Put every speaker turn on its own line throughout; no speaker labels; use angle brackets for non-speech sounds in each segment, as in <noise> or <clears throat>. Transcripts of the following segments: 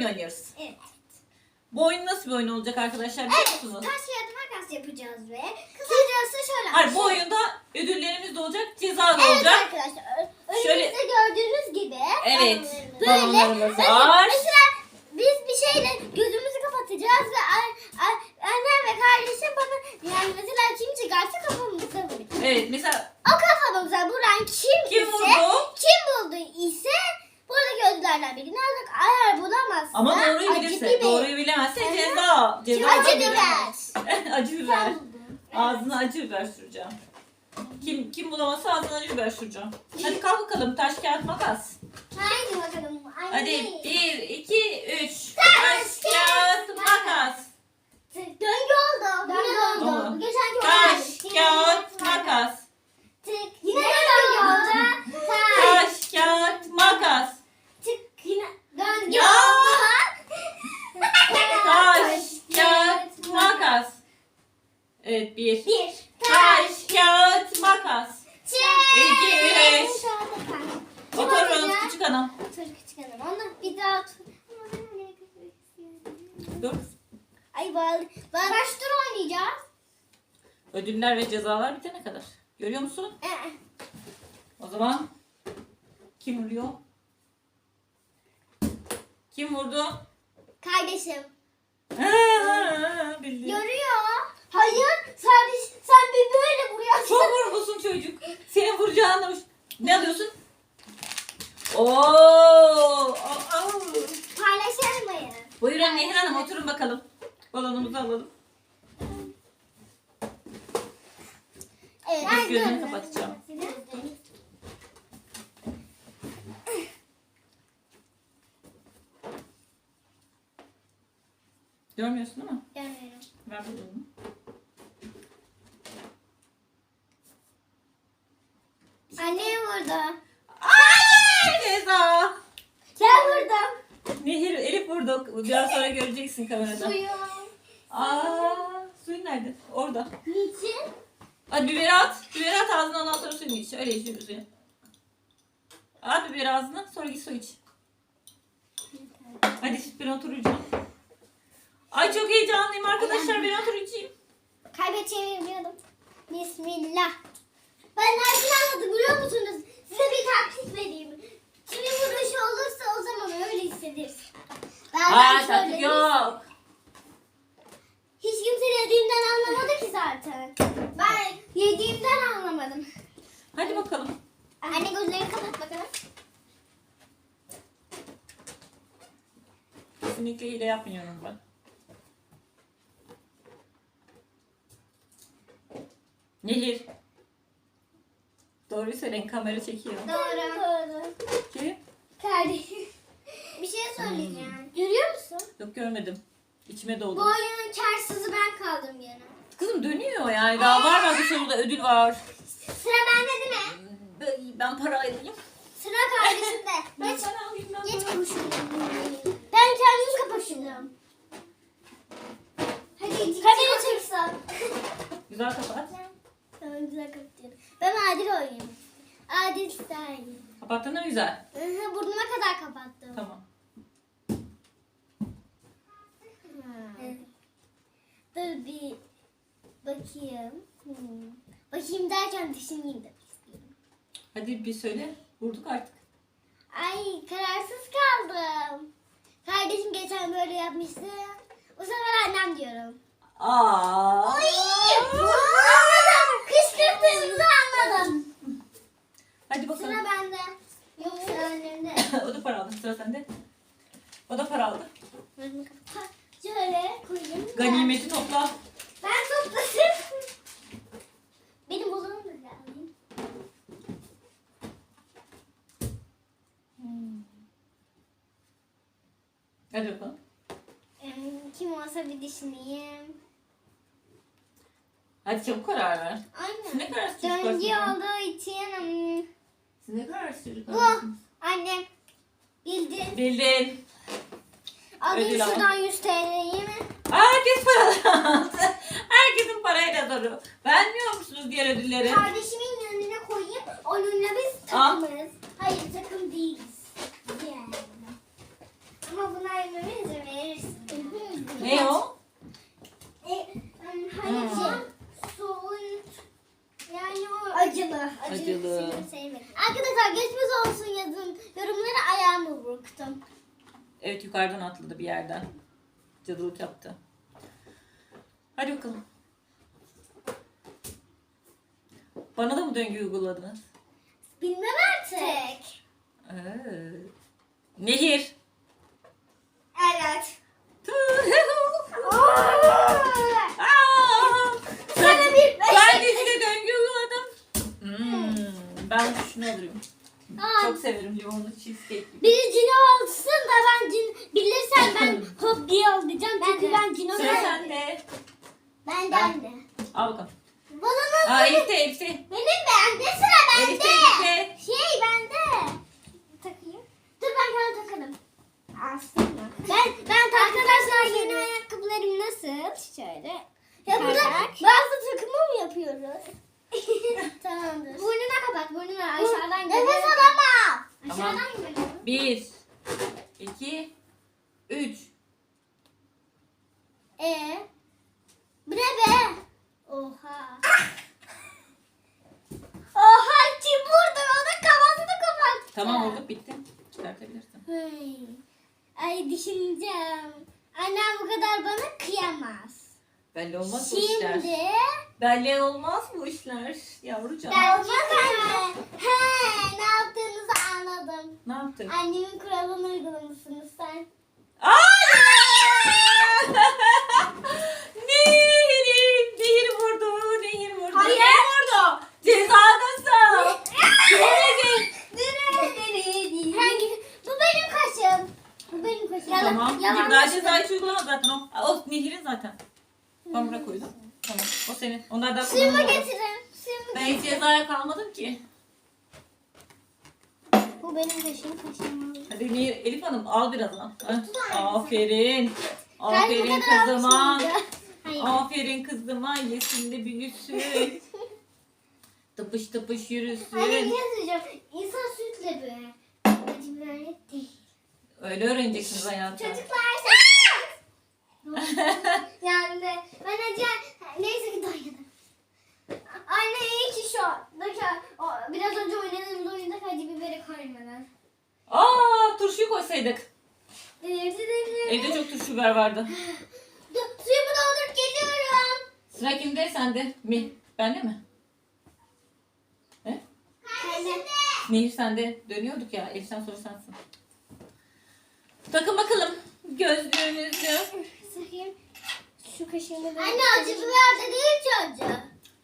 oyun oynuyoruz.
Evet.
Bu oyun nasıl bir oyun olacak arkadaşlar biliyor
Evet,
musunuz?
taş kağıt makas yapacağız ve kısacası şöyle.
Hayır bu oyunda ödüllerimiz de olacak, ceza da
Evet
olacak.
arkadaşlar. ö-
Şöyle-
Önümüzde gördüğünüz gibi.
Evet.
Böyle.
Balonlarımız var.
Mesela biz bir şeyle gözümüzü kapatacağız ve an- an- annem ve kardeşim bana yani mesela kim çıkarsa kafamıza vuracak.
Evet mesela
O kafamıza vuran kim,
Kim
ise
vurdu?
kim buldu ise ödüllerden birini alacak. Eğer bulamazsa
ama doğruyu
acı
bilirse,
biber.
doğruyu bilemezse
Aha.
ceza. Ceza
Acı
da
biber. <laughs>
acı biber. Ağzına acı biber süreceğim. Kim kim bulamazsa ağzına acı biber süreceğim. Hadi kalk bakalım taş kağıt makas.
Haydi bakalım. Anne.
Hadi bir, iki, üç. Taş kağıt makas.
Döngü oldu. Döngü oldu.
Oldu.
Geçenki
Taş kağıt makas.
Tık. Yine döngü oldu. Taş.
Taş kağıt makas.
Tık. Yine döngü
Ya.
oldu.
Taş kağıt makas. Evet bir.
Bir.
Taş kağıt makas.
Çek.
İki, üç.
Kim
Otur
atacak?
Rose küçük hanım.
Otur küçük hanım. Onu bir daha otur.
Dur.
Ay bağlı. Kaç tur oynayacağız?
Ödüller ve cezalar bitene kadar. Görüyor musun?
Ee,
O zaman kim vuruyor? Kim vurdu?
Kardeşim. Görüyor. Hayır. Sadece sen bir böyle vuruyorsun.
Çok vurgusun çocuk. Senin vuracağını ne alıyorsun? Oo! Aa.
Paylaşamayız.
Buyurun Nehir Hanım oturun bakalım. Balonumuzu alalım. Biz gözünü kapatacağım. Görmüyorsun değil mi?
Görmüyorum.
Ver balonunu.
Annem vurdu.
Ay! Ceza!
Sen vurdun.
Nehir, Elif vurdu. Biraz sonra göreceksin kamerada.
Suyu.
Aa, suyun nerede? Orada.
Niçin?
Hadi biberi at. Biberi at ağzına ondan sonra suyunu iç. Öyle iç suyu. At biberi ağzına sonra git su iç. Hadi ben oturacağım. Ay çok heyecanlıyım arkadaşlar ben oturacağım.
Kaybedeceğimi biliyordum. Bismillah. Ben nereden anladım biliyor musunuz? Size bir taktik vereyim. Kimin vuruşu olursa o zaman öyle hissederiz. Ben
Aa
ben
taktik yok.
Hiç kimse yediğimden anlamadı ki zaten. Ben yediğimden anlamadım.
Hadi bakalım.
Anne gözlerini kapat bakalım.
Kesinlikle hile yapmıyorum ben. Nehir. Doğruyu söyleyin kamera çekiyor.
Doğru. Doğru.
Kim?
Kardeşim. Bir şey söyleyeceğim. Görüyor musun?
Yok görmedim. İçime
Bu
doldu.
oyunun karsızı ben kaldım gene.
Kızım dönüyor yani. Daha var var dışarıda ödül var.
Sıra bende değil mi?
Ben- Ben para alayım.
Sıra kardeşimde. <laughs>
Ben
Geç.
para alayım. Ben
Geç koşun. Ben kendim kapışacağım. Hadi hadi otursan. <laughs>
Güzel kapat.
Tamam güzel kapatıyorum. Ben adil oynayayım. Adil style.
Kapattın mı güzel?
Hı Burnuma kadar kapattım.
Tamam.
Dur bir bakayım. Hmm. Bakayım derken düşüneyim de istiyorum.
Hadi bir söyle. Vurduk artık.
Ay kararsız kaldım. Kardeşim geçen böyle yapmıştı. Bu sefer annem diyorum.
Aa.
Anladım. Kışkırttığınızı anladım.
Hadi bakalım.
Sıra bende. Yok sıra annemde. <laughs>
o da para aldı. Sıra sende. O da para aldı.
Şöyle koyayım.
Ganimeti topla.
Ben topladım. Benim bulunumu da alayım.
Hadi bakalım.
Em, Kim olsa bir düşüneyim.
Hadi çabuk karar ver. Siz ne
Aynen.
kadar çocuk
Döngü
varsınız?
olduğu için em,
Siz ne kadar çocuk
bu.
varsınız?
Annem. Bildin.
Bildin.
Alayım
Ödül
şuradan 100 TL'yi mi?
Aa, Herkes paraları aldı. Herkesin parayla dolu. Vermiyor musunuz diğer ödülleri?
Kardeşimin yanına koyayım. Onunla biz
Al.
takımız. Hayır takım değiliz. Yani. Ama buna ayrılmamı
verirsin. Ne o?
E, um, em, şey, yani o acılı. Acılı. Arkadaşlar geçmiş olsun yazın. Yorumlara ayağımı burktum.
Evet yukarıdan atladı bir yerden. Cadılık yaptı. Hadi bakalım. Bana da mı döngü uyguladınız?
Bilmem artık.
Ee, Nehir.
Evet. <laughs>
Aa!
Sana bir
Ben de size döngü uyguladım. Hmm, ben şunu alırım.
Aa,
Çok severim limonlu cheesecake.
Biri cino olsun da ben cin bilirsen ben <laughs> hop diye olacağım çünkü ben cino
Sıra sende.
Ben de.
Al bakalım.
Balonum
Aa Elif'te Elif'te.
benim bende sıra
Elif'te
bende.
Elif'te.
Şey bende. Takayım. Dur ben sana takarım. Aslında. Ben ben arkadaşlar yeni ayakkabılarım nasıl? Şöyle. Ya burada bazı takımı mı yapıyoruz? <laughs> Tamamdır. Burnuna kapat burnuna aşağıdan geliyor. Nefes alamam.
Tamam.
Aşağıdan geliyor.
Bir, iki, üç.
Ee, bu ne be? Oha. <laughs> Oha kim vurdu? Onun kafasını kapattı.
Tamam oldu bitti. Çıkartabilirsin.
Hey. Ay düşüneceğim. Annem bu kadar bana kıyamaz.
Belli olmaz bu işler.
Şimdi
Belli olmaz bu işler yavrucağım.
Bence anne. He, ne yaptığınızı anladım.
Ne yaptın?
Annemin kuralını uygulamışsınız sen.
Aa! Nehir, nehir vurdu, nehir vurdu.
Hayır.
Nehir vurdu. Cezadasın. Nehir.
Hangi? Bu benim kaşım. Bu benim kaşım.
Tamam.
Yalan
Bir daha
kaşım.
ceza hiç uygulama zaten o. Aa, O nehirin zaten. Ben buraya koydum. Tamam. O senin. Onlardan
Suyumu
kullanılmaz.
getirin. Suyumu
Ben hiç cezaya kalmadım ki.
Bu benim kaşım kaşım.
Hadi Nehir, Elif Hanım al biraz al. Ha? Aferin. Aferin kızıma.
Hayır.
Aferin kızıma. Yesin de büyüsün. <laughs> Tıpış tıpış
bir
yürüsün.
şey söyleyeceğim. İnsan sütle be. Acı biberli değil.
Öyle öğreneceksiniz hayatım.
Çocuklar yani de ben acı neyse ki doymadım. Anne iyi ki şu andaki biraz önce oynadığımız oyunda acı biberi koymadan.
Aa turşuyu koysaydık. Evde çok turşu biber vardı.
Dur, Suyumu doldurup geliyorum.
Sıra kimde? Sende mi? Bende mi? He?
Anne.
Nehir sende. Dönüyorduk ya. Elif sen sonra sensin. Takın bakalım gözlüğünüzü.
Sıkayım. Şu kaşığını da... Anne acı biber de değil ki acı.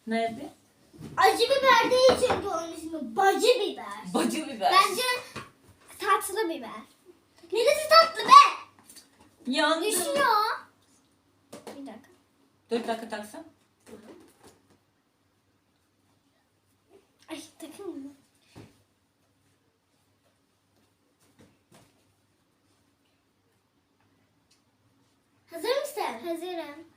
Nerede?
Acı biber değil çünkü onun ismi bacı biber.
Bacı biber.
Bence tatlı biber. Neresi tatlı be?
Yandı.
Düşüyor. Bir dakika.
Dört dakika taksan.
Ay takayım mı? Hazır mısın? Hazırım.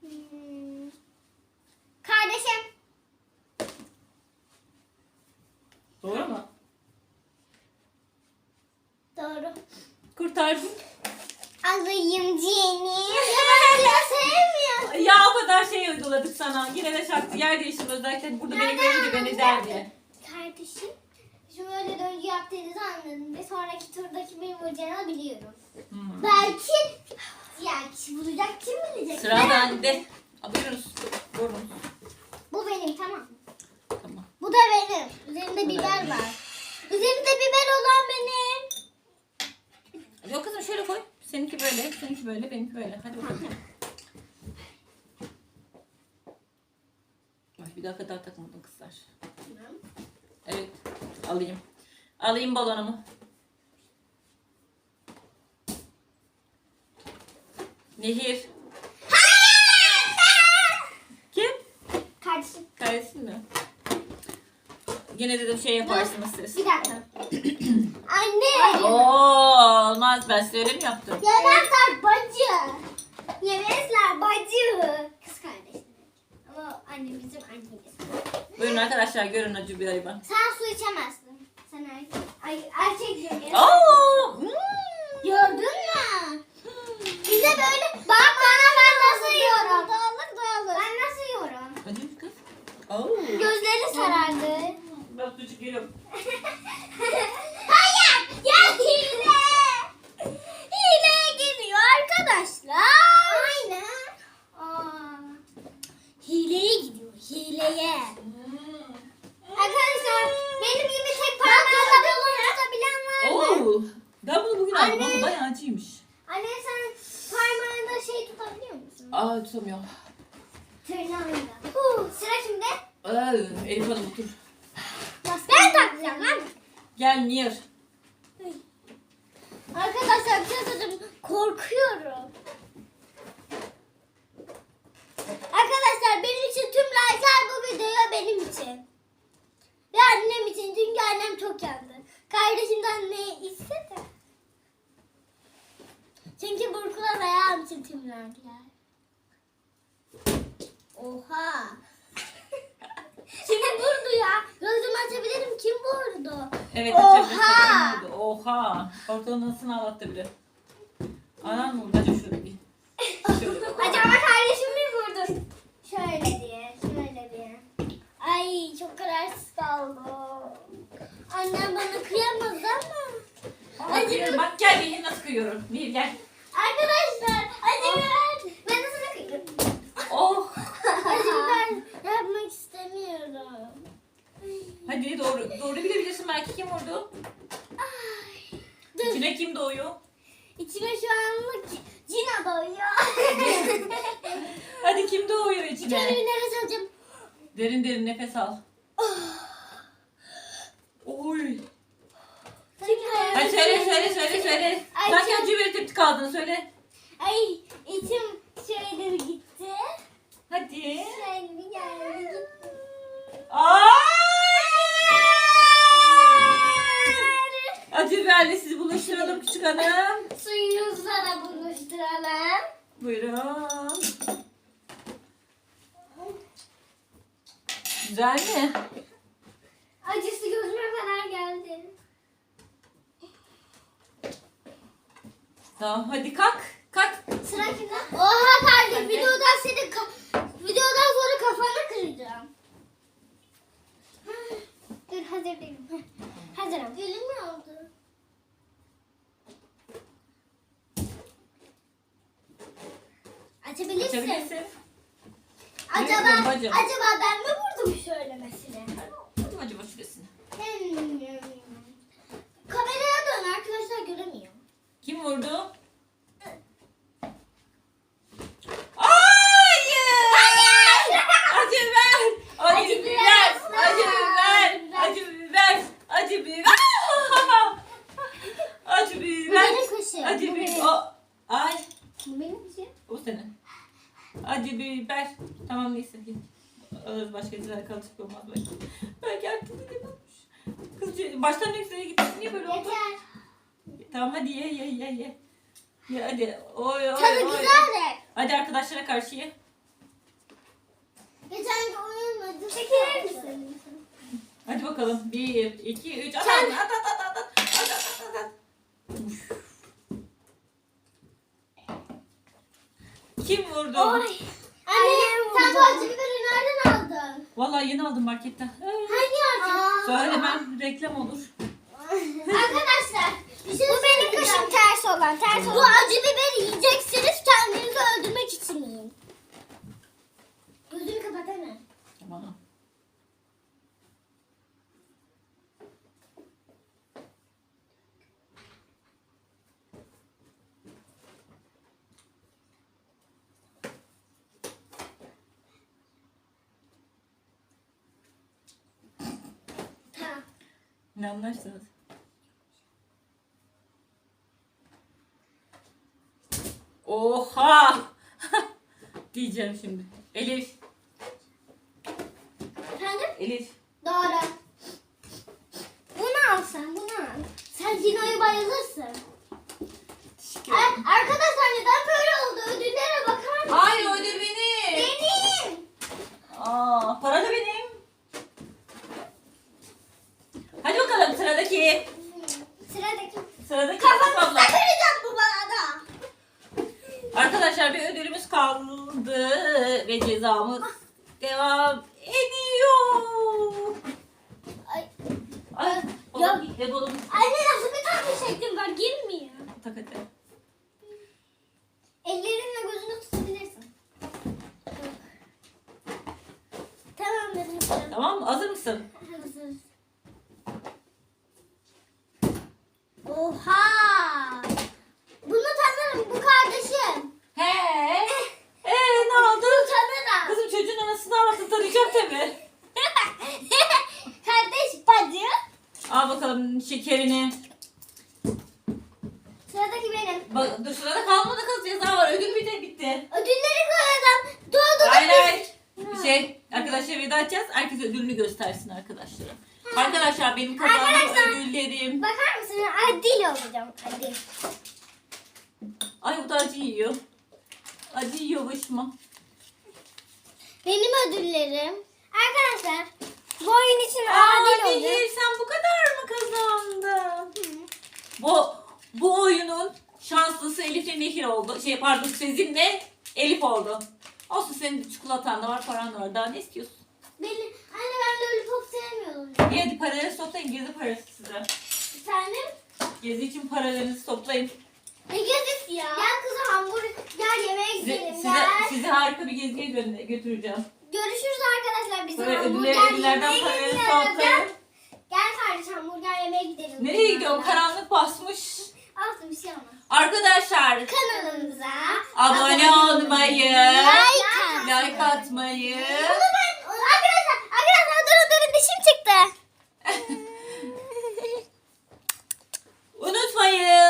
Hmm. Kardeşim.
Doğru mu?
Doğru.
Kurtardın.
Alayım Jenny. Ben <laughs> ya
o kadar şey uyguladık sana. Yine de şarkı yer değişim özellikle burada beni görünce beni der diye.
Kardeşim. Şöyle döngü yaptığınızı anladım ve sonraki turdaki benim vuracağını biliyorum.
Hmm.
Belki ya kişi vuracak kim bilecek?
Sıra
Ben-
bende. Aa, Buyurunuz. Buyurunuz.
Bu benim tamam.
Tamam.
Bu da benim. Üzerinde biber var. Üzerinde biber olan benim.
Yok kızım şöyle koy. Seninki böyle, seninki böyle, benimki böyle. Hadi bakalım. Ay bir dakika daha takmadım kızlar. Evet. Alayım. Alayım balonumu. Nehir. Kim?
Kardeşim.
Kardeşin mi? Yine dedim şey yaparsınız siz.
Bir dakika. <clears throat> Anne.
Oo, olmaz ben size öyle mi yaptım?
Yemezler bacı. Yemezler bacı. Kız kardeşim. Ama anne bizim annemiz.
Buyurun arkadaşlar görün acı bir ayıba.
Sen su içemezsin. Sen erkek. Ay, erkek yemeği.
Oo, hmm.
Gördün mü? Bize böyle sarardı.
Geliyorum.
Hayır! Ya hile! Hileye gidiyor arkadaşlar. Aynen. Aa, hileye gidiyor. Hileye. Arkadaşlar benim gibi tek parmağıyla balon tutabilen var mı?
Oo. Ben bunu bugün aldım ama bayağı acıymış.
Anne sen parmağında şey tutabiliyor musun?
Aa tutamıyorum.
Tırnağıyla. Huh, sıra kimde?
Aa, Elif Hanım otur.
Ben takacağım lan.
Gel Mir.
Arkadaşlar bir şey söyleyeyim. Korkuyorum. Arkadaşlar benim için tüm like'lar bu videoya benim için. Ve annem için çünkü annem çok yandı. Kardeşim de anneyi istedi. Çünkü burkular ayağım için tüm like'lar. Oha. Kim vurdu ya? Gözümü açabilirim. Kim vurdu?
Evet
Oha!
vurdu? Oha. Ortalığı nasıl ağlattı bile. Anam vurdu. Şöyle bir. Şöyle.
Acaba kardeşim mi vurdu? Şöyle diye, şöyle diye. Ay çok kararsız kaldım. Annem bana kıyamaz ama.
Bak, Mir, bak gel nasıl kıyıyorum. Mir gel.
Arkadaşlar acı biber. Ben de sana kıyıyorum.
Oh.
acı biber yapmak istemiyorum.
Hadi doğru. Doğru bilebilirsin belki kim vurdu?
Ay. Dur.
İçine kim doğuyor?
İçime şu anlık Cina doyuyor. <laughs>
Hadi kim doğuyor içine?
bir nefes alacağım.
Derin derin nefes al. Oy. Hadi söyle söyle söyle söyle.
Ay,
Sanki
çok-
acı bir tepki kaldın söyle.
Ay içim şöyle bir gitti.
Hadi.
Şöyle bir geldi gitti.
Ay! Biberle sizi buluşturalım küçük hanım. <laughs>
Suyunuzla da buluşturalım.
Buyurun. Güzel mi?
Acısı gözüme kadar geldi.
Tamam hadi kalk. Kalk.
Sıra kimde? Oha kardeşim videodan seni videodan sonra kafanı kıracağım. Dur hazır değilim. Hazırım. Dilim mi oldu? Açabilirsin.
Açabilirsin.
Acaba,
bacım.
acaba ben mi vurdum söylemesine?
Hadi acaba şurasını.
Hmm. Kameraya dön arkadaşlar göremiyor.
Kim vurdu? Acı. O- Ay!
Bu benim kuşum.
O senin. Acı biber. Tamam neyse. Ağız başka güzel kalacak olmaz belki. Belki artık olmuş. Kız baştan ne güzel gitmiş. Niye böyle oldu?
Yeter.
Tamam hadi ye ye ye ye. Ye hadi. Oy oy
Tadı
oy.
güzel de.
Hadi arkadaşlara karşı ye.
Geçen gün uyumadı. Çekilir misin?
Hadi bakalım. Bir, iki, üç. At at at. At at at at. Uf. Kim vurdu?
Oy. Anne sen bu acı biberi nereden aldın?
Vallahi yeni aldım marketten.
Hangi acı?
Söylemem reklam olur. <laughs>
Arkadaşlar bir şey Bu benim kuşum ters olan. Ters olan. Bu acı biberi yiyeceksiniz kendinizi öldürmek için yiyin. Gözünü kapat hemen.
Tamam.
Tamam.
Ne anlarsınız? Oha! <laughs> Diyeceğim şimdi. Elif.
Efendim?
Elif.
Doğru. Bunu al sen, bunu al. Sen Zino'ya bayılırsın. Ar- arkadaşlar neden böyle oldu? Ödüllere bakar mısın?
Hayır ödül benim.
Benim.
Aa, para da benim. Hadi sıradaki.
Sıradaki. Kafamı
abla.
takacağım bu bana da.
Arkadaşlar bir ödülümüz kaldı ve cezamız devam ediyor. Defolun.
Anne nasıl bir tatlı şeklim var girmiyor.
Tak hadi.
Ellerinle gözünü tutabilirsin. Tamam dedim.
Tamam mı? Hazır mısın?
Hazır. Oha! Bunu tanırım. Bu kardeşim.
He. <laughs> Ee ne oldu?
Bunu tanırım.
Kızım çocuğun anasını ağlatın tanıyacak tabii. <laughs>
Kardeş bacı.
Al bakalım şekerini.
Sıradaki benim.
Bak dur sırada kalmadı kız ceza var. Ödül bir de bitti.
Ödülleri koyalım. Doğdu.
Hayır hayır. Bir şey arkadaşlar veda edeceğiz. Herkes ödülünü göstersin arkadaşlara. Arkadaşlar benim kazandığım
Arkadaşlar.
ödüllerim.
Bakar mısın? Adil olacağım. Adil.
Ay bu da acı yiyor. Acı yiyor başıma.
Benim ödüllerim. Arkadaşlar bu oyun için adil olacak.
Nehir sen bu kadar mı kazandın? Bu bu oyunun şanslısı Elif'le Nehir oldu. Şey pardon Sezin'le Elif oldu. Olsun senin çikolatan da var, paran da var. Daha ne istiyorsun?
Benim, anne ben lollipop sevmiyorum.
Hadi paraları toplayın. Gezi parası size.
Efendim?
Gezi için paralarınızı toplayın.
Ne gezisi ya? Gel kızım hamburger yemeğe
Size,
gidelim.
size,
Gel.
sizi harika bir geziye gö- götüreceğim.
Görüşürüz arkadaşlar. Bizim
Böyle
hamburger
ödüller, ödüllerden
yemeğe gidiyoruz. Gel.
toplayın.
Gel kardeş hamburger yemeğe gidelim.
Nereye gidiyorum? Karanlık basmış.
Olsun bir şey olmaz.
Arkadaşlar
Kanalımıza
abone olmayı,
like
like atmayı, you.